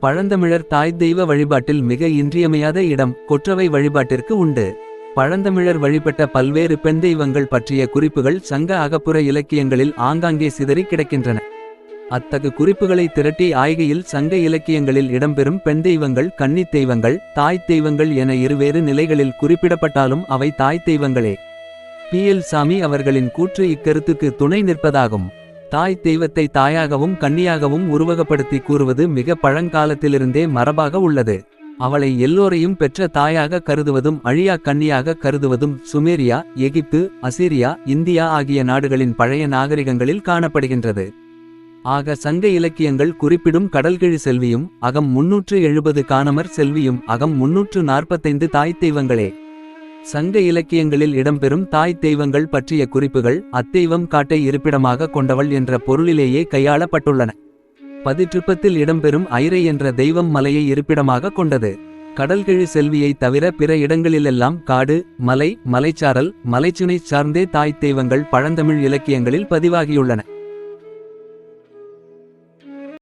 பழந்தமிழர் தாய் தெய்வ வழிபாட்டில் மிக இன்றியமையாத இடம் கொற்றவை வழிபாட்டிற்கு உண்டு. பழந்தமிழர் வழிபட்ட பல்வேறு பெண் தெய்வங்கள் பற்றிய குறிப்புகள் சங்க அகப்புற இலக்கியங்களில் ஆங்காங்கே சிதறி கிடக்கின்றன. அத்தகு குறிப்புகளை திரட்டி ஆய்கையில் சங்க இலக்கியங்களில் இடம்பெறும் பெண் தெய்வங்கள் கன்னித் தெய்வங்கள் தாய் தெய்வங்கள் என இருவேறு நிலைகளில் குறிப்பிடப்பட்டாலும் அவை தாய் தெய்வங்களே. பி. எல். சாமி அவர்களின் கூற்று இக்கருத்துக்கு துணை நிற்பதாகும். தாய் தெய்வத்தை தாயாகவும் கன்னியாகவும் உருவகப்படுத்தி கூறுவது மிக பழங்காலத்திலிருந்தே மரபாக உள்ளது. அவளை எல்லோரையும் பெற்ற தாயாக கருதுவதும் அழியா கன்னியாக கருதுவதும் சுமேரியா எகிப்து அசிரியா இந்தியா ஆகிய நாடுகளின் பழைய நாகரிகங்களில் காணப்படுகின்றது. ஆக சங்க இலக்கியங்கள் குறிப்பிடும் கடல்கிழி செல்வியும் அகம் முன்னூற்று எழுபது காணமர் செல்வியும் அகம் முன்னூற்று நாற்பத்தைந்து தாய் தெய்வங்களே. சங்க இலக்கியங்களில் இடம்பெறும் தாய் தெய்வங்கள் பற்றிய குறிப்புகள் அத்தெய்வம் காட்டை இருப்பிடமாக கொண்டவள் என்ற பொருளிலேயே கையாளப்பட்டுள்ளன. பதிற்றுப்பத்தில் இடம்பெறும் ஐரை என்ற தெய்வம் மலையை இருப்பிடமாக கொண்டது. கடல்கிழி செல்வியை தவிர பிற இடங்களிலெல்லாம் காடு மலை மலைச்சாரல் மலைச்சுனை சார்ந்தே தாய் தெய்வங்கள் பழந்தமிழ் இலக்கியங்களில் பதிவாகியுள்ளன.